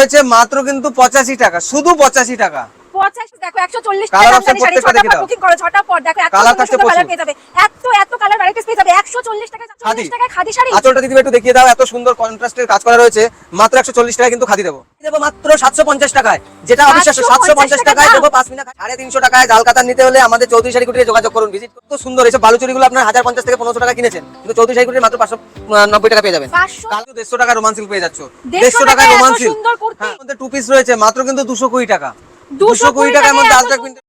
হয়েছে মাত্র কিন্তু পঁচাশি টাকা শুধু পঁচাশি টাকা। পঁচাশি দেখো একশো চল্লিশ টাকা option শাড়ি প্রত্যেকটা ছটা দেখে দাও। বুকিং করো ছটা পর দেখো এত Colour সুন্দর থাকছে সুন্দর কালার পেয়ে যাবে। এত এত কালার ভ্যারাইটিস পেয়ে যাবে। একশো চল্লিশ টাকা চল্লিশ টাকায় খাদি শাড়ি? আঁচলটা দিদি একটু দেখিয়ে দাও এত সুন্দর কন্ট্রাস্টের কাজ করা রয়েছে। মাত্র একশো চল্লিশ টাকা কিন্তু খাদি দেবো। দেবো মাত্র সাতশো পঞ্চাশ টাকায়। যেটা অবিশ্বাস্য সাতশো পঞ্চাশ টাকায় দেবো পাঁচ মিনিট। সাড়ে তিনশো টাকায় জাল নিতে হলে আমাদের চৌধুরী শাড়ি কুটিরে যোগাযোগ করুন। ভিজিট কত সুন্দর এসব বালুচুরিগুলো আপনার হাজার পঞ্চাশ থেকে পনেরোশো টাকা কিনেছেন। কিন্তু চৌধুরী শাড়ি কুটিরে মাত্র পাঁচশো নব্বই টাকা পেয়ে যাবেন। পাঁচশো কালকে দেড়শো টাকা রোমান সিল্ক পেয়ে যাচ্ছ। 150 দেড়শো টাকায় টাকায় রোমান সিল্ক হ্যাঁ টু পিস রয়েছে মাত্র কিন্তু দুশো কুড়ি টাকা। 220 দুশো কুড়ি টাকার মধ্যে আজকে এত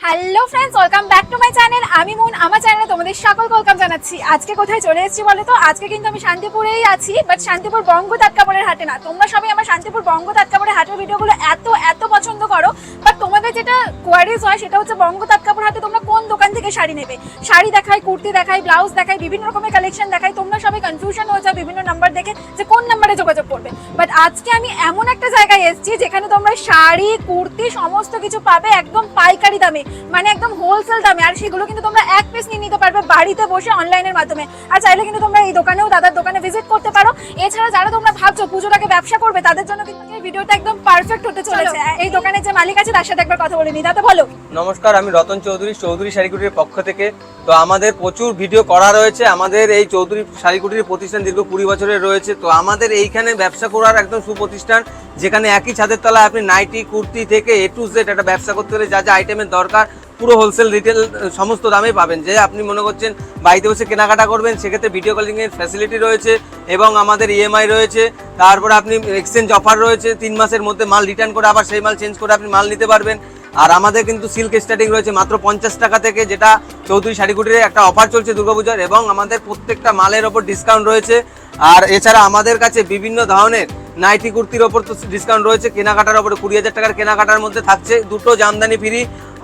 hello friends welcome back to my channel আমি মুন আমার চ্যানেলে তোমাদের সকল ওয়েলকাম জানাচ্ছি। আজকে কোথায় চলে এসেছি বলে তো? আজকে কিন্তু আমি শান্তিপুরেই আছি বাট শান্তিপুর বঙ্গ তাৎকাপুরের হাটে না। তোমরা সবাই আমার শান্তিপুর বঙ্গ তাৎকাপুরের হাটের ভিডিওগুলো এত এত পছন্দ করো বাট তোমাদের যেটা কোয়ারিজ হয় সেটা হচ্ছে বঙ্গ তাৎকাপুর হাটে তোমরা কোন দোকান থেকে শাড়ি নেবে? শাড়ি দেখাই কুর্তি দেখাই ব্লাউজ দেখাই বিভিন্ন রকমের কালেকশন দেখাই তোমরা সবাই কনফিউশন হয়ে যাও বিভিন্ন নাম্বার দেখে যে কোন নাম্বারে যোগাযোগ করবে। বাট আজকে আমি এমন একটা জায়গায় এসেছি যেখানে তোমরা শাড়ি কুর্তি সমস্ত কিছু পাবে একদম পাইকারি দামে মানে একদম হোলসেল দামে। আর সেগুলো কিন্তু তোমরা এক পিস নিয়ে নিতে পারবে বাড়িতে বসে অনলাইনের মাধ্যমে। আর চাইলে কিন্তু তোমরা এই দোকানেও দাদার দোকানে ভিজিট করতে পারো। এছাড়া যারা তোমরা ভাবছ পুজোটাকে ব্যবসা করবে তাদের জন্য কিন্তু এই ভিডিওটা একদম পারফেক্ট হতে চলেছে। এই দোকানের যে মালিক আছে তার সাথে একবার কথা বলে নিই দাদা ভালো। নমস্কার, আমি রতন চৌধুরী চৌধুরী শাড়িকুটির পক্ষ থেকে। তো আমাদের প্রচুর ভিডিও করা রয়েছে। আমাদের এই চৌধুরী শাড়িকুটির প্রতিষ্ঠান দীর্ঘ কুড়ি বছরের রয়েছে। তো আমাদের এইখানে ব্যবসা করার একদম সুপ্রতিষ্ঠান, যেখানে একই ছাদের তলায় আপনি নাইটি, কুর্তি থেকে এ টু জেড একটা ব্যবসা করতে হলে যা যা আইটেমের দরকার পুরো হোলসেল রিটেল সমস্ত দামে পাবেন। যে আপনি মনে করছেন বাড়িতে বসে কেনাকাটা করবেন, সেক্ষেত্রে ভিডিও কলিংয়ের ফ্যাসিলিটি রয়েছে এবং আমাদের ইএমআই রয়েছে। তারপরে আপনি এক্সচেঞ্জ অফার রয়েছে, তিন মাসের মধ্যে মাল রিটার্ন করে আবার সেই মাল চেঞ্জ করে আপনি মাল নিতে পারবেন। আর আমাদের কিন্তু সিল্ক স্টার্টিং রয়েছে মাত্র পঞ্চাশ টাকা থেকে, যেটা চৌধুরী শাড়িকুটিরে একটা অফার চলছে দুর্গাপূজার এবং আমাদের প্রত্যেকটা মালের ওপর ডিসকাউন্ট রয়েছে। আর এছাড়া আমাদের কাছে বিভিন্ন ধরনের নাইটি কুর্তির ওপর তো ডিসকাউন্ট রয়েছে, কেনাকাটার ওপরে কুড়ি হাজার টাকার কেনাকাটার মধ্যে থাকছে। দুটো জামদানি ফ্রি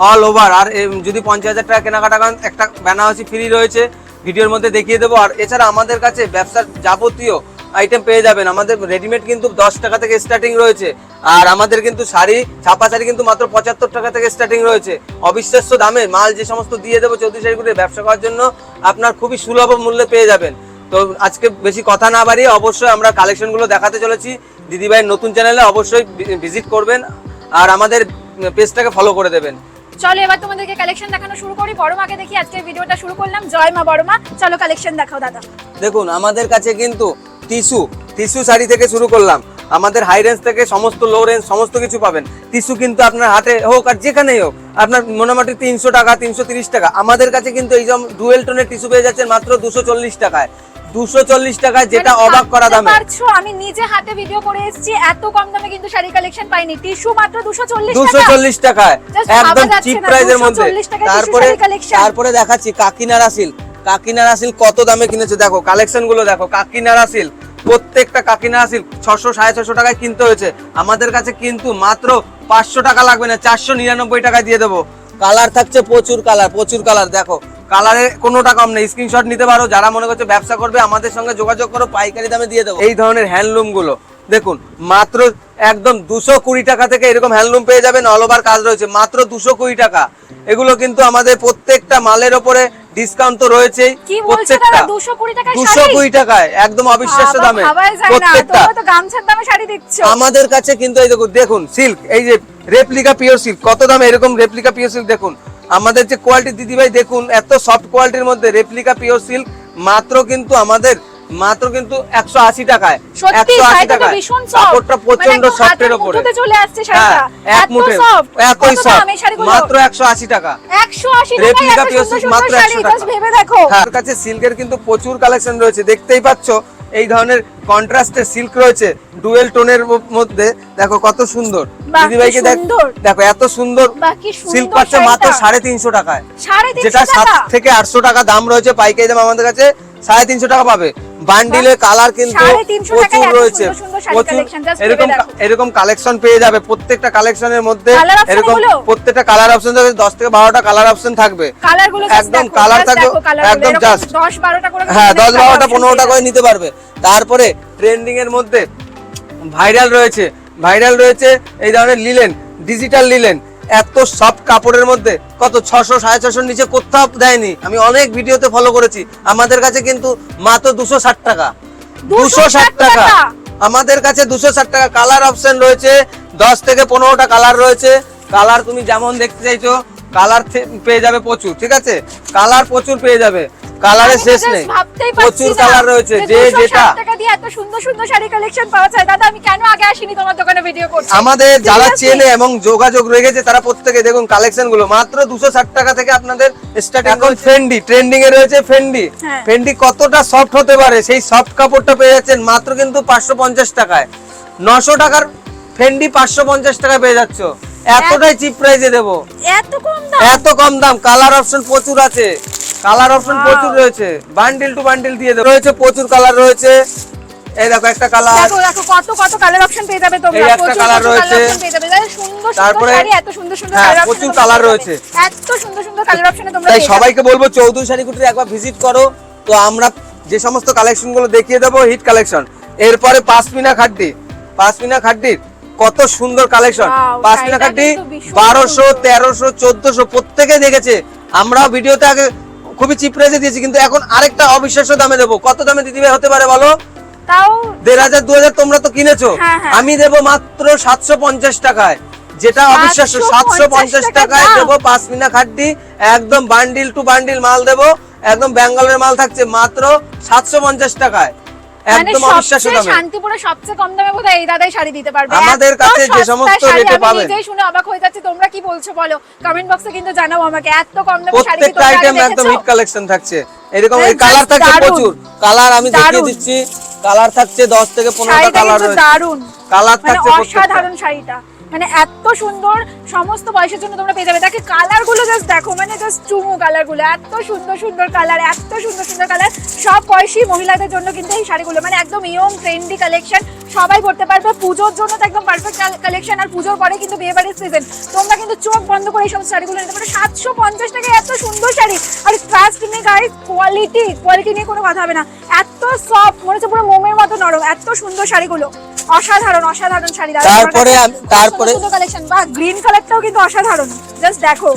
অল ওভার আর যদি পঞ্চাশ হাজার টাকা কেনাকাটা করেন, একটা বেনারসি ফ্রি রয়েছে। ভিডিওর মধ্যে দেখিয়ে দেবো। আর এছাড়া আমাদের কাছে ব্যবসার যাবতীয় আইটেম পেয়ে যাবেন। আমাদের রেডিমেড কিন্তু দশ টাকা থেকে স্টার্টিং রয়েছে। আর আমাদের কিন্তু শাড়ি, ছাপা শাড়ি কিন্তু মাত্র পঁচাত্তর টাকা থেকে স্টার্টিং রয়েছে। অবিশ্বাস্য দামে মাল যে সমস্ত দিয়ে দেবো চৌধুরী শাড়িগুলো ব্যবসা করার জন্য, আপনার খুবই সুলভ মূল্যে পেয়ে যাবেন। তো আজকে বেশি কথা না বাড়িয়ে অবশ্যই আমরা কালেকশনগুলো দেখাতে চলেছি। দিদিভাইয়ের নতুন চ্যানেলে অবশ্যই ভিজিট করবেন। আর আমাদের পেজটাকে ফলো করে দেবেন। চলো, এবার তোমাদেরকে কালেকশন দেখানো শুরু করি। বড় মাকে দেখি আজকে ভিডিওটা শুরু করলাম। জয় মা বড় মা চলো কালেকশন দেখাও, দাদা। দেখুন, আমাদের কাছে কিন্তু টিস্যু টিস্যু শাড়ি থেকে শুরু করলাম। আমাদের হাই রেঞ্জ থেকে সমস্ত লো রেঞ্জ সমস্ত কিছু পাবেন। টিস্যু কিন্তু আপনার হাতে হোক আর যেখানেই হোক, আপনার মোটামুটি তিনশো টাকা তিনশো টাকা। আমাদের কাছে কিন্তু এই যেমন ডুয়েল টোনের টিস্যু পেয়ে যাচ্ছেন মাত্র দুশো টাকায়। দুশো চল্লিশ টাকায় যেটা মানে অবাক করা দামে। পারছ আমি নিজে হাতে ভিডিও করে এসেছি এত কম দামে কিন্তু শাড়ি কালেকশন পাইনি। টিস্যু মাত্র দুশো চল্লিশ দুশো টাকা চল্লিশ টাকায়। একদম চিপ মধ্যে। তারপরে। তারপরে দেখাচ্ছি কাকিনারা সিল্ক কাকিনারা সিল্ক কত দামে কিনেছে দেখো কালেকশনগুলো দেখো। কাকিনারা সিল্ক প্রত্যেকটা কাকিনারা সিল্ক ছশো সাড়ে ছশো টাকায় কিনতে হয়েছে। আমাদের কাছে কিন্তু মাত্র পাঁচশো টাকা লাগবে না চারশো নিরানব্বই টাকা দিয়ে দেবো। কালার থাকছে প্রচুর কালার প্রচুর কালার দেখো। কালারে কোনোটা কম নেই। স্ক্রিনশট নিতে পারো যারা মনে করছে ব্যবসা করবে আমাদের সঙ্গে যোগাযোগ করো পাইকারি দামে দিয়ে দেবো। এই ধরনের হ্যান্ডলুমগুলো দেখুন মাত্র একদম দুশো কুড়ি টাকা থেকে এরকম হ্যান্ডলুম পেয়ে যাবেন অল ওভার কাজ রয়েছে। মাত্র দুশো কুড়ি টাকা। এগুলো কিন্তু আমাদের প্রত্যেকটা মালের ওপরে ডিসকাউন্ট তো রয়েছেই। কি বলছো দাদা 220 টাকায় দুশো কুড়ি টাকায় একদম অবিশ্বাস্য দামে। প্রত্যেকটা আমাদের কাছে কিন্তু এই দেখুন দেখুন সিল্ক এই যে রেপ্লিকা পিওর সিল্ক কত দামে এরকম রেপ্লিকা পিওর সিল্ক দেখুন আমাদের যে কোয়ালিটি দিদিভাই দেখুন এত সফট কোয়ালিটির মধ্যে রেপ্লিকা পিওর সিল্ক মাত্র কিন্তু আমাদের মাত্র কিন্তু একশো আশি টাকায় একশো আশি টাকায়। কাপড়টা প্রচণ্ড সফটের উপরে এক মুঠে একই সফট মাত্র একশো আশি টাকা। 180 রেপ্লিকা পিওর সিল্ক মাত্র একশো টাকা। হ্যাঁ। কাছে সিল্কের কিন্তু প্রচুর কালেকশন রয়েছে দেখতেই পাচ্ছ? এই ধরনের কন্ট্রাস্টের সিল্ক রয়েছে ডুয়েল টোনের মধ্যে। দেখো কত সুন্দর। দিদিভাইকে দেখ এত সুন্দর সিল্ক পাচ্ছে মাত্র। সাড়ে তিনশো টাকায়। যেটা সাত থেকে আটশো টাকা দাম রয়েছে পাইকারি দাম আমাদের কাছে সাড়ে তিনশো টাকা পাবে। বান্ডিলের কালার কিন্তু প্রচুর রয়েছে প্রচুর এরকম এরকম কালেকশন পেয়ে যাবে প্রত্যেকটা কালেকশনের মধ্যে এরকম প্রত্যেকটা কালার অপশন থাকবে দশ থেকে বারোটা কালার অপশন থাকবে। একদম কালার থাকবে, একদম জাস্ট just। 10 12টা করে হ্যাঁ দশ বারোটা পনেরোটা করে নিতে পারবে। তারপরে ট্রেন্ডিং এর মধ্যে ভাইরাল রয়েছে ভাইরাল রয়েছে এই ধরনের লিলেন ডিজিটাল লিলেন এত সফট কাপড়ের মধ্যে কত ছশো সাড়ে ছশোর নিচে কোথাও দেয়নি। আমি অনেক ভিডিওতে ফলো করেছি। আমাদের কাছে কিন্তু মাত্র দুশো ষাট টাকা। দুশো ষাট টাকা। আমাদের কাছে দুশো ষাট টাকা কালার অপশন রয়েছে। দশ থেকে পনেরোটা কালার রয়েছে। কালার তুমি যেমন দেখতে চাইছো কালার পেয়ে যাবে প্রচুর ঠিক আছে? কালার প্রচুর পেয়ে যাবে। কালারের শেষ নেই। প্রচুর কালার রয়েছে যে যেটা টাকা দিয়ে এত সুন্দর সুন্দর শাড়ি কালেকশন পাওয়া যায়। দাদা আমি কেন আগে আসিনি তোমার দোকানে ভিডিও করছি আমাদের যারা চেনে এবং যোগাযোগ রেখেছে তারা প্রত্যেকে দেখুন কালেকশনগুলো। মাত্র দুশো ষাট টাকা থেকে আপনাদের স্টার্টিং এখন ফেন্ডি ট্রেন্ডিং এ রয়েছে ফেন্ডি হ্যাঁ। ফেন্ডি কতটা সফট হতে পারে সেই সফট কাপড়টা পেয়ে যাচ্ছেন মাত্র কিন্তু পাঁচশো পঞ্চাশ টাকায়। নশো টাকার ফেন্ডি পাঁচশো পঞ্চাশ টাকায় পেয়ে যাচ্ছ। এতটাই চিপ প্রাইসে দেবো। এত কম দাম? এত কম দাম কালার অপশন প্রচুর আছে। কালার অপশন প্রচুর রয়েছে। বান্ডিল টু বান্ডিল দিয়ে দেবো। রয়েছে প্রচুর কালার রয়েছে। এই দেখো একটা কালার দেখো দেখো কত কত কালার অপশন পেয়ে যাবে তোমরা। এই একটা প্রচুর colour প্রচুর রয়েছে। সুন্দর সুন্দর তারপরে- এত সুন্দর সুন্দর হ্যাঁ, কালার প্রচুর colour রয়েছে। এত সুন্দর সুন্দর কালার অপশনে তোমরা তাই সবাইকে বলব চৌধুরী শাড়ি কুটির একবার ভিজিট করো। তো আমরা যে সমস্ত কালেকশনগুলো দেখিয়ে দেবো হিট কালেকশন এরপরে পাঁচমিনা খাড্ডি। পাঁচমিনা খাড্ডির কত সুন্দর কালেকশন পাঁচমিনা শাড়িটা খাড্ডি বারোশো তেরোশো চোদ্দশো প্রত্যেকে দেখেছে। আমরাও ভিডিওতে আগে খুবই চিপ প্রাইসে দিয়েছি কিন্তু এখন আরেকটা অবিশ্বাস্য দামে দেবো। কত দামে দিদি ভাই হতে পারে বলো? তাও দেড় হাজার দু হাজার তোমরা তো কিনেছো। হ্যাঁ, হ্যাঁ। আমি দেবো মাত্র সাতশো পঞ্চাশ টাকায়। যেটা অবিশ্বাস্য সাতশো পঞ্চাশ টাকায়। দেবো পাঁচমিনা খাড্ডি একদম বান্ডিল টু বান্ডিল মাল দেবো একদম ব্যাঙ্গালোরের মাল থাকছে মাত্র সাতশো পঞ্চাশ টাকায়। একদম অবিশ্বাস্য দামে। শান্তিপুরে সবচেয়ে কম দামে বোধহয় এই দাদাই শাড়ি দিতে পারবে। আমাদের কাছে যে সমস্ত রেটে পাবেন। নিজেই শুনে অবাক হয়ে যাচ্ছি। তোমরা কি বলছো বলো? কমেন্ট বক্সে কিন্তু জানাও আমাকে। এত কম দামে শাড়ি প্রত্যেকটা আইটেম একদম হিট কালেকশন থাকছে। এরকম Just কালার থাকছে প্রচুর। কালার আমি দেখিয়ে। দিচ্ছি। কালার থাকছে দশ থেকে পনেরোটা শাড়িটা কালার কিন্তু রয়েছে। দারুণ। কালার মানে থাকছে অসাধারণ শাড়িটা। মানে এত সুন্দর সমস্ত বয়সের জন্য তোমরা পেয়ে যাবে। দেখে কালারগুলো জাস্ট দেখো মানে জাস্ট চুমু কালারগুলো। এত সুন্দর সুন্দর কালার এত সুন্দর সুন্দর কালার সব বয়সী মহিলাদের জন্য কিন্তু এই শাড়িগুলো মানে একদম ইয়ং ট্রেন্ডি কালেকশন সবাই পড়তে পারবে। পুজোর জন্য তো একদম পারফেক্ট কালেকশন আর পুজোর পরে কিন্তু বিয়ে বাড়ির সিজন তোমরা কিন্তু চোখ বন্ধ করে এই সমস্ত শাড়িগুলো নিতে পারো। সাতশো পঞ্চাশ টাকায় এত সুন্দর শাড়ি। আর trust me guys quality quality নিয়ে কোনো কথা হবে না। এত সফট মনে হচ্ছে পুরো মোমের মতো নরম। এত সুন্দর শাড়িগুলো। অসাধারণ অসাধারণ শাড়ি দাদা তারপরে তারপরে- কালেকশন বা গ্রিন কালারটাও কিন্তু অসাধারণ। জাস্ট দেখো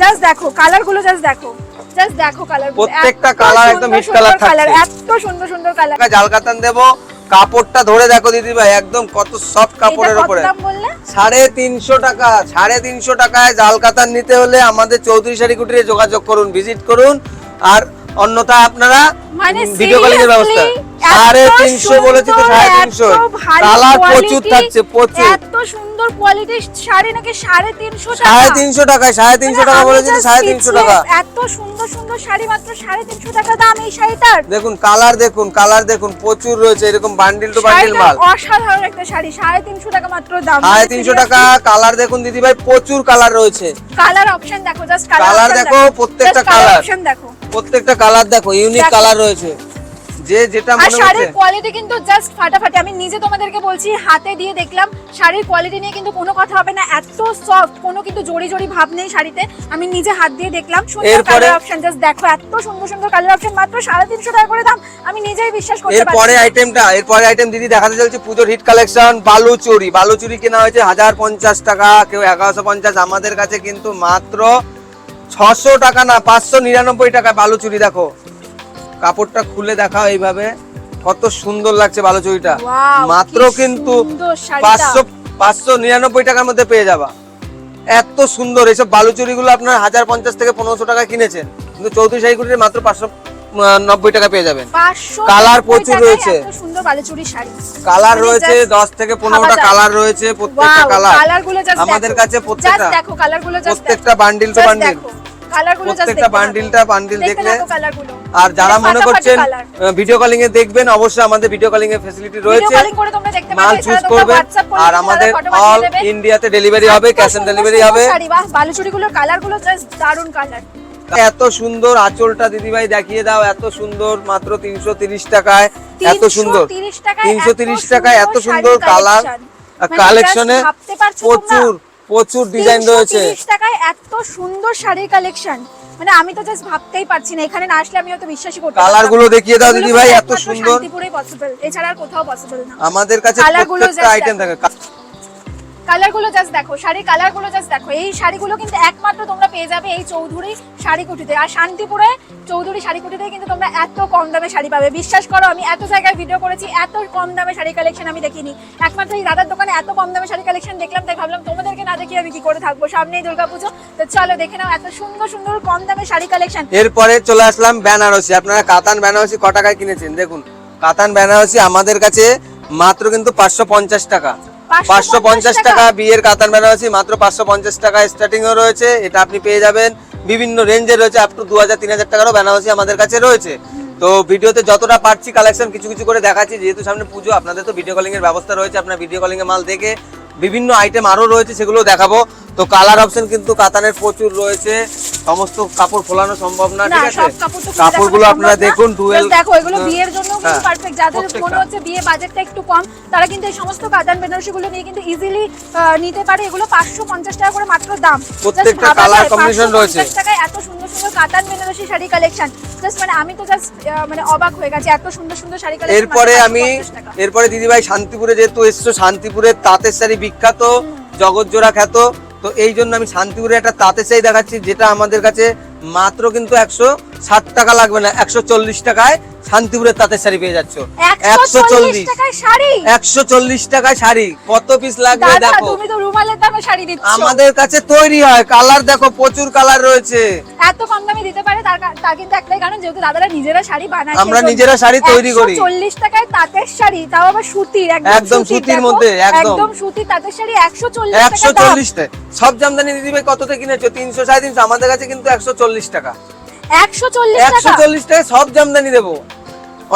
জাস্ট দেখো কালারগুলো জাস্ট দেখো। জাস্ট দেখো কালার প্রত্যেকটা কালার একদম hit colour থাকছে। এত সুন্দর সুন্দর কালার টাকা জাল কাতান দেবো কাপড়টা ধরে দেখো দিদি ভাই একদম কত সফট কাপড়ের উপরে। সাড়ে তিনশো টাকা সাড়ে তিনশো টাকায় জাল কাতার নিতে হলে আমাদের চৌধুরী শাড়ি কুটিরে যোগাযোগ করুন ভিজিট করুন। আর অন্যথা আপনারা মানে ভিডিও কলিং এর ব্যবস্থা। সাড়ে তিনশো বলেছি তো সাড়ে তিনশো। কালার প্রচুর থাকছে প্রচুর। এত সুন্দর কোয়ালিটির শাড়ি নাকি সাড়ে তিনশো টাকা? সাড়ে তিনশো টাকায় সাড়ে তিনশো মানে টাকা বলেছি তো just সাড়ে তিনশো টাকা। এত সুন্দর সুন্দর শাড়ি মাত্র সাড়ে তিনশো টাকা দাম এই শাড়িটার। দেখুন কালার দেখুন কালার দেখুন প্রচুর রয়েছে এরকম বান্ডিল টু বান্ডিল মাল। অসাধারণ একটা শাড়ি সাড়ে তিনশো টাকা মাত্র দাম। সাড়ে তিনশো টাকা কালার দেখুন দিদি ভাই প্রচুর কালার রয়েছে। কালার অপশন দেখো জাস্ট কালার দেখো, প্রত্যেকটা colour। অপশন দেখো। প্রত্যেকটা কালার দেখো ইউনিক কালার রয়েছে। যে যেটা আর শাড়ির কোয়ালিটি কিন্তু জাস্ট ফাটাফাটি। আমি নিজে তোমাদেরকে বলছি হাতে দিয়ে দেখলাম শাড়ির কোয়ালিটি নিয়ে কিন্তু কোনো কথা হবে না। এত সফট কোনো কিন্তু জড়ি জড়ি ভাব নেই শাড়িতে। আমি নিজে হাত দিয়ে দেখলাম সুন্দর কালার অপশন জাস্ট দেখো এত সুন্দর সুন্দর কালার অপশন মাত্র সাড়ে তিনশো টাকা করে দাম। আমি নিজেই বিশ্বাস করতে এরপরে আইটেমটা এরপরে আইটেম দিদি দেখাতে চলছে পুজোর হিট কালেকশন বালুচুরি। বালুচুরি কেনা হয়েছে হাজার পঞ্চাশ টাকা কেউ এগারোশো পঞ্চাশ। আমাদের কাছে কিন্তু মাত্র ছশো টাকা না পাঁচশো নিরানব্বই টাকা বালুচুরি দেখো। কাপড়টা খুলে দেখাও এইভাবে। কত সুন্দর লাগছে বালুচুরিটা। মাত্র কিন্তু পাঁচশো পাঁচশো নিরানব্বই টাকার মধ্যে পেয়ে যাবা। এত সুন্দর এইসব বালুচুরি গুলো আপনার হাজার পঞ্চাশ থেকে পনেরোশো টাকা কিনেছেন কিন্তু চৌত্রিশ শাড়িগুলির মাত্র পাঁচশো নব্বই টাকা পেয়ে যাবেন। কালার প্রচুর রয়েছে। শাড়ি। কালার মানে রয়েছে দশ থেকে পনেরোটা কালার রয়েছে প্রত্যেকটা কালার। আমাদের কাছে প্রত্যেকটা। প্রত্যেকটা বান্ডিল টু বান্ডিল। প্রত্যেকটা বান্ডিলটা বান্ডিল দেখলে আর যারা মানে মনে করছেন ভিডিও কলিং এ দেখবেন অবশ্যই আমাদের ভিডিও কলিং এর ফ্যাসিলিটি রয়েছে। মাল চুজ করবেন। আর আমাদের অল ইন্ডিয়াতে ডেলিভারি হবে ক্যাশ অন ডেলিভারি হবে। জাস্ট কালার এত সুন্দর আঁচলটা দিদিভাই দেখিয়ে দাও এত সুন্দর মাত্র তিনশো তিরিশ টাকায় এত সুন্দর। তিনশো তিরিশ টাকায় এত সুন্দর কালার কালেকশনে প্রচুর? প্রচুর ডিজাইন রয়েছে। 30 টাকায় এত সুন্দর শাড়ির কালেকশন মানে আমি তো জাস্ট ভাবতেই পারছি না এখানে না আসলে আমি হয়তো বিশ্বাসই করতে কালারগুলো দেখিয়ে দাও দিদি ভাই এত সুন্দর। শান্তিপুরেই পসিবল এছাড়া আর কোথাও পসিবল না। আমাদের কাছে প্রত্যেকটা আইটেম থাকে। কালারগুলো জাস্ট দেখো, শাড়ির কালারগুলো জাস্ট দেখো। এই শাড়িগুলো কিন্তু একমাত্র তোমরা পেয়ে যাবে এই চৌধুরী শাড়িকুটিতে। আর শান্তিপুরে, চৌধুরী শাড়িকুটিতে কিন্তু তোমরা এত কম দামে শাড়ি পাবে। বিশ্বাস করো, আমি এত জায়গায় ভিডিও করেছি, এত কম দামে শাড়ি কালেকশন আমি দেখিনি। একমাত্র এই দাদার দোকানে এত কম দামে শাড়ি কালেকশন দেখলাম, তাই ভাবলাম তোমাদেরকে না দেখিয়ে আমি কি করে থাকব? সামনেই দুর্গাপুজো। তো চলো, দেখে নাও এত সুন্দর সুন্দর, কম দামে শাড়ি কালেকশন এরপরে চলে আসলাম বেনারসি। আপনারা কাতান বেনারসি ক টাকায় কিনেছেন? দেখুন, কাতান বেনারসি আমাদের কাছে মাত্র কিন্তু পাঁচশো পঞ্চাশ টাকা। পাঁচশো পঞ্চাশ টাকা বিয়ের কাতান বেনারসি মাত্র পাঁচশো পঞ্চাশ টাকা স্টার্টিং এও রয়েছে। এটা আপনি পেয়ে যাবেন। বিভিন্ন রেঞ্জে রয়েছে আপ টু দু হাজার তিন হাজার টাকারও বেনারসি আমাদের কাছে রয়েছে। তো ভিডিওতে যতটা পারছি কালেকশন কিছু কিছু করে দেখাচ্ছি। যেহেতু সামনে পুজো আপনাদের তো ভিডিও কলিং এর ব্যবস্থা রয়েছে আপনার ভিডিও কলিং এ মাল দেখে বিভিন্ন আইটেম আরও রয়েছে সেগুলো দেখাবো। তো কালার অপশন কিন্তু কাতানের প্রচুর রয়েছে। সমস্ত কাপড় খোলানো সম্ভব না ঠিক আছে? কাপড়গুলো আপনারা দেখুন ডুয়েল দেখো এগুলো বিয়ের জন্য কিন্তু হ্যাঁ, পারফেক্ট যাদের মনে হচ্ছে বিয়ে বাজেটটা একটু কম তারা কিন্তু এই সমস্ত কাতান বেনারসি গুলো নিয়ে কিন্তু ইজিলি নিতে পারে। এগুলো পাঁচশো পঞ্চাশ টাকা করে মাত্র দাম। প্রত্যেকটা combination 550 রয়েছে। টাকায় এত সুন্দর সুন্দর কাতান বেনারসি শাড়ি কালেকশন জাস্ট মানে আমি তো জাস্ট মানে অবাক হয়ে গেছি এত সুন্দর সুন্দর শাড়ি কালেকশন এরপরে আমি এরপরে দিদিভাই শান্তিপুরে যেহেতু এসছো শান্তিপুরের তাঁতের শাড়ি বিখ্যাত জগৎজোড়া খ্যাত তো এই জন্য আমি শান্তিপুরে একটা তাঁতের চাই দেখাচ্ছি, যেটা আমাদের কাছে মাত্র কিন্তু একশো ষাট টাকা লাগবে না একশো চল্লিশ টাকায় শান্তিপুরের তাঁতের শাড়ি পেয়ে যাচ্ছ। একশো চল্লিশ। টাকায় শাড়ি? একশো চল্লিশ টাকায় শাড়ি। কত পিস লাগবে দেখো। আমাদের কাছে তৈরি হয় কালার দেখো প্রচুর কালার রয়েছে। এত কম দামে দিতে পারে তার কিন্তু একটাই কারণ যেহেতু দাদারা নিজেরা শাড়ি বানায় আমরা নিজেরা শাড়ি তৈরি করি। চল্লিশ টাকায় তাঁতের শাড়ি তাও আবার সুতির একদম সুতির মধ্যে, একদম। তাঁতের শাড়ি একশো চল্লিশ একশো চল্লিশ সব জামদানি দিদিভাই কত থেকে কিনেছো? তিনশো সাড়ে তিনশো আমাদের কাছে কিন্তু একশো চল্লিশ টাকা। একশো চল্লিশ একশো টাকা চল্লিশ টাকায় সব জামদানি দেবো।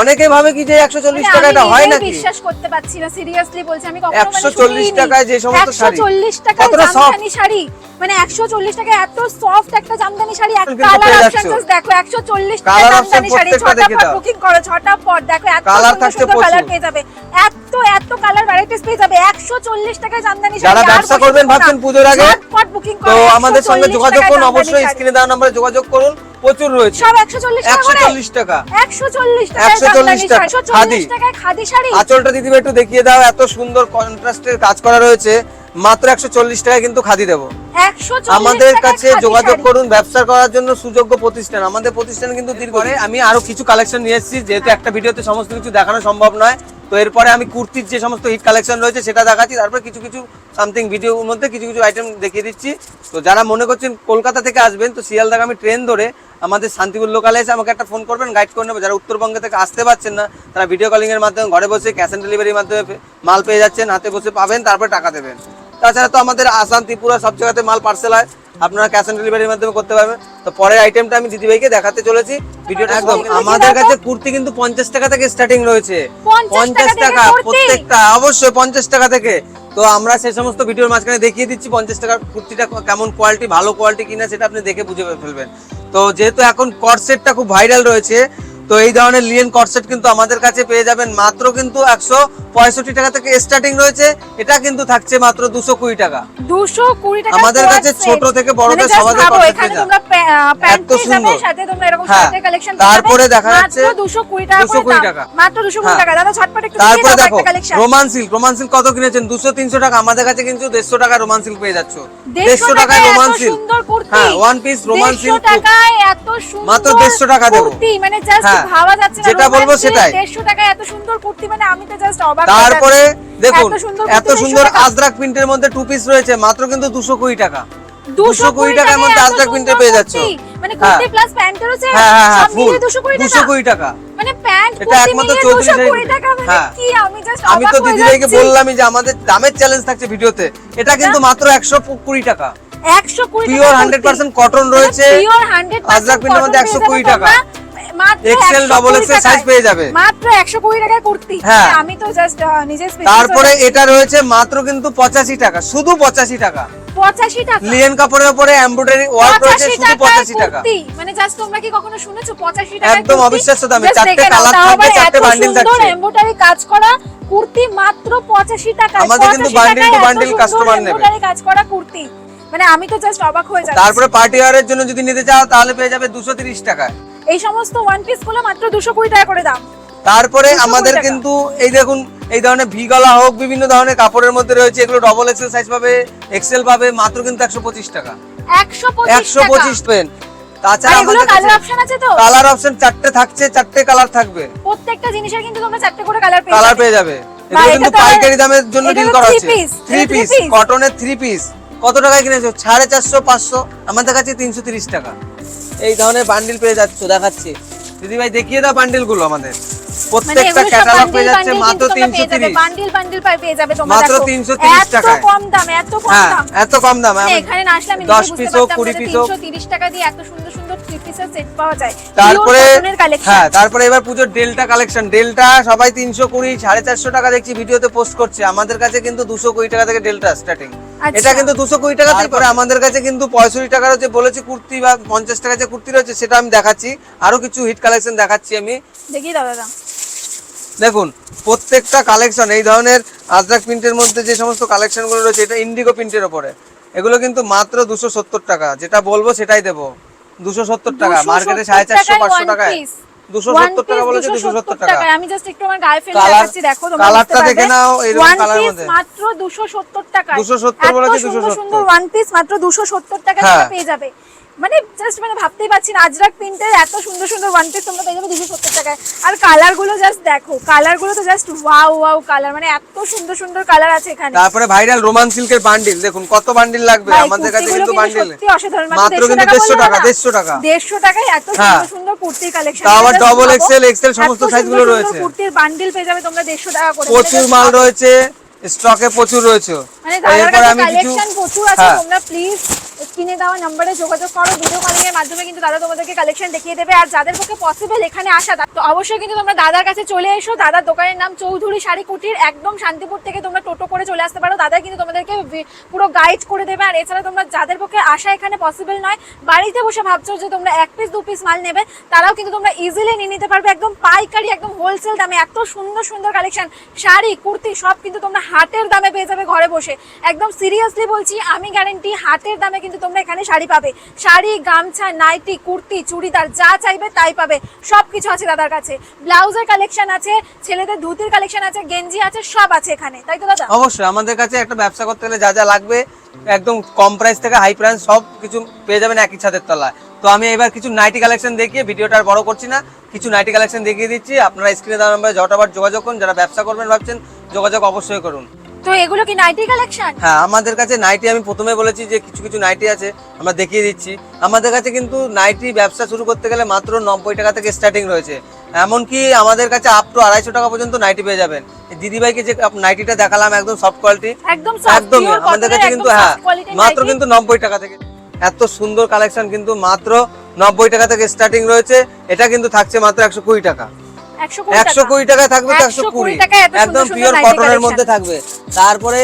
অনেকে ভাবে কি যে একশো চল্লিশ টাকা এটা হয় নাকি? বিশ্বাস করতে পারছি না সিরিয়াসলি বলছি। আমি কখনো মানে 140 টাকায় যে সমস্ত শাড়ি। 140 টাকায় কতটা জামদানি শাড়ি। মানে 140 টাকায় এত সফট একটা জামদানি শাড়ি। এক কালার অপশন দেখো 140 টাকায় Colour জামদানি শাড়ি। ছটা পর বুকিং করো ছটা পর দেখো এত সুন্দর থাকছে কালার পেয়ে যাবে। এত এত কালার ভ্যারাইটিস পেয়ে যাবে। 140 টাকায় জামদানি শাড়ি। যারা ব্যবসা করবেন ভাবছেন পুজোর আগে, বুকিং তো আমাদের সঙ্গে যোগাযোগ করুন। অবশ্যই। স্ক্রিনে দেওয়া নম্বরে যোগাযোগ করুন। প্রচুর রয়েছে। সব 140 টাকা একশো করে চল্লিশ টাকা 140 টাকায় 140 টাকা। খাদি। 140 টাকায় খাদি শাড়ি? আঁচলটা দিদিভাই একটু দেখিয়ে দাও এত সুন্দর কন্ট্রাস্টের কাজ করা রয়েছে। মাত্র একশো চল্লিশ টাকায় কিন্তু খাদি দেবো। 140 আমাদের কাছে যোগাযোগ করুন ব্যবসা করার জন্য সুযোগ্য প্রতিষ্ঠান। আমাদের প্রতিষ্ঠান কিন্তু দীর্ঘ আমি আরও কিছু কালেকশন নিয়ে এসেছি যেহেতু একটা ভিডিওতে সমস্ত কিছু দেখানো সম্ভব নয়। তো এরপরে আমি কুর্তির যে সমস্ত হিট কালেকশন রয়েছে সেটা দেখাচ্ছি তারপর কিছু কিছু সামথিং ভিডিওর মধ্যে কিছু কিছু আইটেম দেখিয়ে দিচ্ছি। তো যারা মনে করছেন কলকাতা থেকে আসবেন তো শিয়ালদাকে আমি ট্রেন ধরে আমাদের শান্তিপুর লোকালে এসে আমাকে একটা ফোন করবেন গাইড করে নেব। যারা উত্তরবঙ্গে থেকে আসতে পারছেন না তারা ভিডিও কলিং এর মাধ্যমে ঘরে বসে ক্যাশ অন ডেলিভারির মাধ্যমে মাল পেয়ে যাচ্ছেন হাতে বসে পাবেন তারপরে টাকা দেবেন। তাছাড়া তো আমাদের আসাম ত্রিপুরা সব জায়গাতে মাল পার্সেল হয়। আপনারা ক্যাশ অন ডেলিভারির মাধ্যমে করতে পারবেন। তো পরের আইটেমটা আমি দিদিভাইকে দেখাতে চলেছি। ভিডিওটা একদম। আমাদের কাছে কুর্তি কিন্তু পঞ্চাশ টাকা থেকে স্টার্টিং রয়েছে। 50 পঞ্চাশ টাকা? প্রত্যেকটা অবশ্যই পঞ্চাশ টাকা থেকে। তো আমরা সেই সমস্ত ভিডিওর মাঝখানে দেখিয়ে দিচ্ছি পঞ্চাশ টাকার কুর্তিটা কেমন কোয়ালিটি ভালো কোয়ালিটি কিনা সেটা আপনি দেখে বুঝে ফেলবেন। তো যেহেতু এখন কটসেটটা খুব ভাইরাল রয়েছে তো এই ধরনের লিয়েন কটসেট কিন্তু আমাদের কাছে পেয়ে যাবেন মাত্র কিন্তু একশো পঁয়ষট্টি টাকা থেকে স্টার্টিং রয়েছে এটা কিন্তু থাকছে মাত্র দুশো কুড়ি টাকা 220 টাকা আমাদের কাছে ছোট থেকে বড়দের মানে সবাদের প্যান্ট এত সুন্দর। হ্যাঁ। তারপরে দেখা যাচ্ছে 220 টাকা করে 220 টাকা। মাত্র 220 হ্যাঁ। টাকা। দাদা ঝটপট একটু তারপরে দেখো রোমান সিল্ক রোমান সিল্ক কত কিনেছেন দুশো তিনশো টাকা আমাদের কাছে কিন্তু দেড়শো টাকা রোমান সিল্ক পেয়ে যাচ্ছ দেড়শো টাকায় রোমান সিল্ক হ্যাঁ ওয়ান পিস রোমান 150 সিল্ক মাত্র 150 টাকা দেবো। মানে। ভাবা যাচ্ছে না, যেটা বলব সেটাই। 150 টাকায় এত সুন্দর কুর্তি, মানে আমি তো অবাক হয়ে তারপরে দেখুন এত সুন্দর এত কুর্তি, সুন্দর 150 টাকা। আজরাক প্রিন্টের মধ্যে টু পিস রয়েছে মাত্র কিন্তু দুশো কুড়ি টাকা 220 220 টাকার মধ্যে আজরাক প্রিন্টে পেয়ে যাচ্ছ। মানে হ্যাঁ। কুর্তি প্লাস প্যান্টেরও set, হ্যাঁ হ্যাঁ হ্যাঁ সব ফুল মিলিয়ে 220 টাকা। মানে প্যান্ট এটা একমাত্র মিলিয়ে চৌধুরী 220 শাড়ি। টাকা মানে হ্যাঁ। কি আমি জাস্ট আমি তো বললামই যে আমাদের দামের চ্যালেঞ্জ থাকছে ভিডিওতে এটা কিন্তু মাত্র একশো কুড়ি টাকা 120 টাকা pure kurti. Hundred percent cotton রয়েছে পিওর 100% আজরাক প্রিন্টের মধ্যে cotton 120 টাকা। এক্সেল 120 ডবল এক্সেল সাইজ পেয়ে যাবে। মাত্র 120 টাকায় কুর্তি। হ্যাঁ। আমি তো জাস্ট নিজে তারপরে এটা রয়েছে মাত্র কিন্তু পঁচাশি টাকা শুধু পঁচাশি টাকা। 85 টাকা? কাপড়ের উপরে এমব্রয়ডারি ওয়ার্ক রয়েছে শুধু টাকায় পঁচাশি টাকা। কুর্তি। মানে জাস্ট তোমরা কি কখনো শুনেছো 85 টাকায় একদম অবিশ্বাস্য দামে, চারটে colour থাকবে, চারটে এত bundle সুন্দর embroidery কাজ করা কুর্তি মাত্র 85 টাকায় আমাদের কিন্তু 85 এত bundle সুন্দর customer নেবে। কাজ করা কুর্তি। মানে আমি তো জাস্ট অবাক হয়ে যাচ্ছি। তারপরে পার্টি ওয়ারের জন্য যদি নিতে চাও তাহলে পেয়ে যাবে দুশো তিরিশ টাকায়। এই সমস্ত ওয়ান পিসগুলো মাত্র 220 টাকা করে দাম। তারপরে আমাদের কিন্তু এই দেখুন এই ধরনের ভি গলা হোক বিভিন্ন ধরনের কাপড়ের মধ্যে রয়েছে এগুলো ডবল এক্সেল সাইজ পাবে এক্সেল পাবে মাত্র কিন্তু একশো পঁচিশ টাকা। একশো পঁচিশ পেন। তাছাড়া আমাদের কালার অপশন আছে তো? কালার অপশন চারটে থাকছে চারটে কালার থাকবে। প্রত্যেকটা জিনিসের কিন্তু তোমরা চারটে করে কালার পেয়ে কালার পেয়ে যাবে। এগুলো কিন্তু পাইকারি দামের জন্য ডিল করা হচ্ছে। থ্রি পিস কটনের থ্রি পিস কত টাকায় কিনেছো? সাড়ে চারশো পাঁচশো আমাদের কাছে তিনশো তিরিশ টাকা। এই ধরনের বান্ডিল পেয়ে যাচ্ছ দেখাচ্ছি। দিদি ভাই দেখিয়ে দাও বান্ডিলগুলো আমাদের। মানে প্রত্যেকটা ক্যাটালগ পেয়ে যাচ্ছে মাত্র কিন্তু তোমরা তিনশো পেয়ে যাবে। তিরিশ। বান্ডিল বান্ডিল পেয়ে যাবে তোমরা মাত্র দেখো। 330 এত কম দাম এত কম হ্যাঁ দাম। এত কম দাম। আমি- এখানে না আসলে আমি piece হোক। 330 টাকা দিয়ে এত সুন্দর সুন্দর থ্রি পিসের সেট পাওয়া যায়। তারপরে হ্যাঁ তারপরে এবার পুজোর ডেল্টা কালেকশন ডেল্টা সবাই তিনশো কুড়ি সাড়ে চারশো টাকা দেখছি ভিডিওতে পোস্ট করছে। আমাদের কাছে কিন্তু দুশো কুড়ি টাকা থেকে ডেল্টা স্টার্টিং। এটা কিন্তু দুশো কুড়ি টাকা তারপরে? আমাদের কাছে কিন্তু পঁয়ষট্টি টাকার যে বলেছি কুর্তি বা পঞ্চাশ টাকা যে কুর্তি রয়েছে সেটা আমি দেখাচ্ছি। আরও কিছু হিট কালেকশন দেখাচ্ছি আমি। দাও দাদা দেখুন প্রত্যেকটা কালেকশন এই ধরনের আজরাক প্রিন্টের মধ্যে যে সমস্ত কালেকশনগুলো রয়েছে এটা ইন্ডিগো প্রিন্টের ওপরে। এগুলো কিন্তু মাত্র দুশো সত্তর টাকা যেটা বলব সেটাই দেবো। দুশো সত্তর টাকা মার্কেটে সাড়ে চারশো পাঁচশো টাকায়। Piece। দুশো One সত্তর টাকা বলেছে 270 টাকা আমি জাস্ট একটু আমার গায়ে ফেলে দেখাচ্ছি দেখো তোমরা colourটা দেখে নাও, এরকম One colour মধ্যে। মাত্র 270 টাকায় 270 বলেছে, 270 সুন্দর ওয়ান পিস মাত্র 270 টাকায় হ্যাঁ। পেয়ে যাবে মানে জাস্ট মানে ভাবতেই পারছি না। আজরাক প্রিন্টের এত সুন্দর সুন্দর ওয়ান পিস তোমরা পেয়ে যাবে 270 টাকায় আর কালারগুলো জাস্ট দেখো কালারগুলো তো জাস্ট ওয়াও ওয়াও কালার মানে এত সুন্দর সুন্দর কালার আছে এখানে। তারপরে ভাইরাল রোমান সিল্কের বান্ডিল দেখুন কত বান্ডিল লাগবে। আমাদের কাছে কিন্তু বান্ডিল অসাধারণ। মাত্র কিন্তু দেড়শো টাকা দেড়শো টাকা। দেড়শো টাকায় এত হ্যাঁ। সুন্দর সুন্দর কুর্তির কালেকশন তাও আবার double এক্সেল এক্সেল সমস্ত size গুলো রয়েছে। কুর্তির বান্ডিল পেয়ে যাবে তোমরা দেড়শো টাকা করে। প্রচুর মানে মাল রয়েছে স্টকে প্রচুর রয়েছে। মানে দাদার কাছে কালেকশন প্রচুর আছে হ্যাঁ। তোমরা প্লিজ স্ক্রিনে দেওয়া নাম্বারে যোগাযোগ করো ভিডিও কলিং এর মাধ্যমে কিন্তু দাদা তোমাদেরকে কালেকশন দেখিয়ে দেবে। আর যাদের পক্ষে পসিবল এখানে আসা, তো অবশ্যই কিন্তু তোমরা দাদার কাছে চলে এসো। দাদার দোকানের নাম চৌধুরী শাড়ি কুটির, একদম শান্তিপুর থেকে তোমরা টোটো করে চলে আসতে পারো। দাদা কিন্তু তোমাদেরকে পুরো গাইড করে দেবে। আর এছাড়া তোমরা যাদের পক্ষে আসা এখানে পসিবল নয়, বাড়িতে বসে ভাবছ যে তোমরা এক পিস দু পিস মাল নেবে, তারাও কিন্তু তোমরা ইজিলি নিয়ে নিতে পারবে। একদম পাইকারি, একদম হোলসেল দামে এত সুন্দর সুন্দর কালেকশন শাড়ি, কুর্তি সব কিন্তু তোমরা হাটের দামে পেয়ে যাবে ঘরে বসে। একদম সিরিয়াসলি বলছি, আমি গ্যারেন্টি হাটের দামে কিন্তু তোমরা এখানে শাড়ি পাবে। শাড়ি, গামছা, নাইটি, কুর্তি, চুড়িদার যা চাইবে তাই পাবে। সব কিছু আছে দাদার কাছে। ব্লাউজের কালেকশন আছে, ছেলেদের ধুতির কালেকশন আছে, গেঞ্জি আছে, সব আছে এখানে। তাই তো দাদা? অবশ্যই, আমাদের কাছে একটা ব্যবসা করতে গেলে যা যা লাগবে, একদম কম প্রাইস থেকে হাই প্রাইস সব কিছু পেয়ে যাবেন একই ছাদের তলায়। তো আমি এবার কিছু নাইটি কালেকশন দেখিয়ে ভিডিওটা আর বড় করছি না। কিছু নাইটি কালেকশন দেখিয়ে দিচ্ছি। আপনারা স্ক্রিনে দেওয়া নাম্বারে যটাবার যোগাযোগ করুন। যারা ব্যবসা করবেন ভাবছেন, যোগাযোগ অবশ্যই করুন। তো এগুলো কি নাইটি কালেকশন হ্যাঁ আমাদের কাছে নাইটি আমি প্রথমে বলেছি যে কিছু কিছু নাইটি আছে আমরা দেখিয়ে দিচ্ছি। আমাদের কাছে কিন্তু নাইটি ব্যবসা শুরু করতে গেলে মাত্র নব্বই টাকা থেকে স্টার্টিং রয়েছে। এমনকি আমাদের কাছে আপ টু আড়াইশো টাকা পর্যন্ত নাইটি পেয়ে যাবেন। দিদিভাইকে যে নাইটিটা দেখালাম একদম সফট কোয়ালিটি একদম আমাদের কাছে কিন্তু হ্যাঁ মাত্র কিন্তু নব্বই টাকা থেকে। এত সুন্দর কালেকশন কিন্তু মাত্র নব্বই টাকা থেকে স্টার্টিং রয়েছে। এটা কিন্তু থাকছে মাত্র একশো কুড়ি টাকা। 120 একশো কুড়ি টাকা। কুড়ি টাকায় থাকবে তো একশো 120 কুড়ি একদম পিওর কটনের মধ্যে থাকবে। তারপরে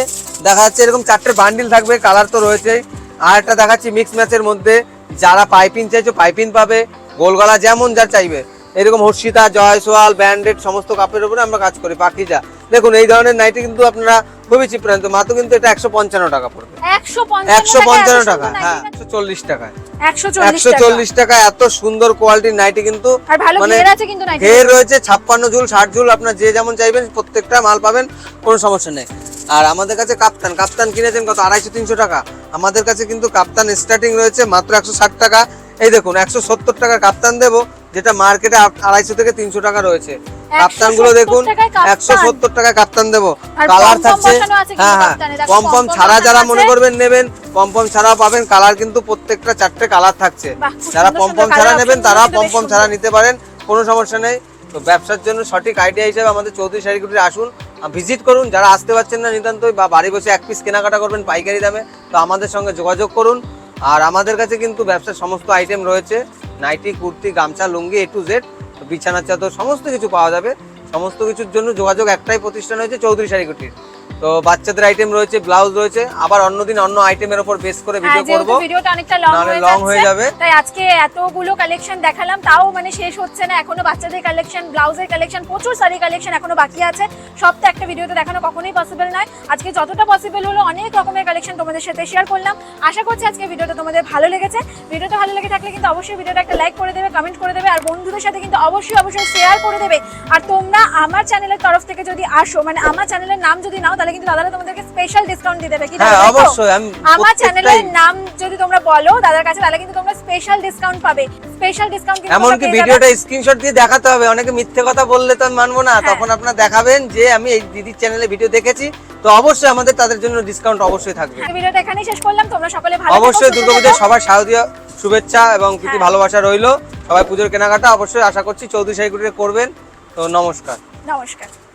দেখা যাচ্ছে এরকম চারটে বান্ডিল থাকবে কালার তো রয়েছেই আর একটা দেখাচ্ছি মিক্স ম্যাচের মধ্যে। যারা পাইপিন চাইছো পাইপিন পাবে। গোলগলা যেমন যা চাইবে। এরকম হর্ষিতা জয়সওয়াল ব্যান্ডেড সমস্ত কাপের উপরে আমরা কাজ করি পাখিজা। দেখুন এই ধরনের নাইটি কিন্তু আপনারা খুবই চিপ প্রান্ত মাত্র কিন্তু এটা একশো পঞ্চান্ন টাকা পড়বে। 155 একশো পঞ্চান্ন টাকা হ্যাঁ একশো চল্লিশ টাকায়। 140 একশো টাকা। চল্লিশ টাকা। এত সুন্দর কোয়ালিটির নাইটি কিন্তু আর ভালো মানে ঘের আছে কিন্তু নাইটি। ঘের রয়েছে ছাপ্পান্ন ঝুল ষাট ঝুল আপনার যে যেমন চাইবেন প্রত্যেকটা মাল পাবেন কোনো সমস্যা নেই। আর আমাদের কাছে কাপ্তান কাপ্তান কিনেছেন কত? আড়াইশো তিনশো টাকা। আমাদের কাছে কিন্তু কাপ্তান স্টার্টিং রয়েছে মাত্র একশো ষাট টাকা। এই দেখুন একশো সত্তর টাকার কাপ্তান দেবো। যেটা মার্কেটে আড়াইশো থেকে তিনশো টাকা রয়েছে। কাপ্তানগুলো দেখুন একশো সত্তর টাকায় কাপ্তান দেবো। কালার থাকছে হ্যাঁ হ্যাঁ। কাপ্তানে, দেখো পম পম পম পম ছাড়া যারা মনে করবেন নেবেন পম পম ছাড়াও পাবেন। কালার কিন্তু প্রত্যেকটা চারটে কালার থাকছে। যারা সুন্দর পম সুন্দর পম ছাড়া নেবেন তারা গুলো কিন্তু পম বেশ পম সুন্দর। ছাড়া নিতে পারেন। কোনো সমস্যা নেই। তো ব্যবসার জন্য সঠিক আইডিয়া হিসেবে আমাদের চৌধুরী শাড়িগুটির আসুন ভিজিট করুন। যারা আসতে পারছেন না নিতান্তই বা বাড়ি বসে এক পিস কেনাকাটা করবেন পাইকারি দামে। তো আমাদের সঙ্গে যোগাযোগ করুন। আর আমাদের কাছে কিন্তু ব্যবসার সমস্ত আইটেম রয়েছে। নাইটি, কুর্তি, গামছা, লুঙ্গি এ টু জেড বিছানার চাদর, সমস্ত কিছু পাওয়া যাবে। সমস্ত কিছুর জন্য যোগাযোগ একটাই প্রতিষ্ঠান হয়েছে চৌধুরী শাড়িকুটির তো বাচ্চাদের আইটেম রয়েছে ব্লাউজ রয়েছে। আবার অন্যদিন অন্য আইটেমের উপর বেস করে ভিডিও করব। ভিডিওটা অনেকটা লং হয়ে long হয়ে যাবে। তাই আজকে এতগুলো কালেকশন দেখালাম তাও মানে শেষ হচ্ছে না এখনও বাচ্চাদের কালেকশন ব্লাউজের কালেকশন প্রচুর শাড়ি কালেকশন এখনও বাকি আছে। সব তো একটা ভিডিওতে দেখানো কখনোই পসিবল নয়। আজকে যতটা পসিবল হলো অনেক রকমের কালেকশন তোমাদের সাথে শেয়ার করলাম। আশা করছি আজকে ভিডিওটা তোমাদের ভালো লেগেছে। ভিডিওটা ভালো লেগে থাকলে কিন্তু অবশ্যই ভিডিওটা একটা লাইক করে দেবে কমেন্ট করে দেবে আর বন্ধুদের সাথে কিন্তু অবশ্যই অবশ্যই শেয়ার করে দেবে। আর তোমরা আমার চ্যানেলের তরফ থেকে যদি আসো মানে আমার চ্যানেলের নাম যদি নাও তাহলে কিন্তু দাদারা তোমাদেরকে স্পেশাল ডিসকাউন্ট দিয়ে দেবে কি হ্যাঁ? অবশ্যই আমি আমার চ্যানেলের নাম যদি তোমরা বলো দাদার কাছে তাহলে কিন্তু তোমরা স্পেশাল ডিসকাউন্ট পাবে স্পেশাল ডিসকাউন্ট কিন্তু এমনকি ভিডিওটা স্ক্রিনশট দিয়ে দেখাতে হবে অনেকে মিথ্যে কথা বললে তো আমি মানবো না হ্যাঁ। তখন আপনারা দেখাবেন যে আমি এই দিদির চ্যানেলে ভিডিও দেখেছি তো অবশ্যই আমাদের তাদের জন্য ডিসকাউন্ট অবশ্যই থাকবে ভিডিওটা এখানেই শেষ করলাম তোমরা সকলে ভালো থেকো, অবশ্যই দুর্গাপূজার। সবার শারদীয় শুভেচ্ছা এবং প্রীতি হ্যাঁ। ভালোবাসা রইল সবাই পুজোর কেনাকাটা অবশ্যই আশা করছি চৌধুরী শাড়ি করবেন তো নমস্কার নমস্কার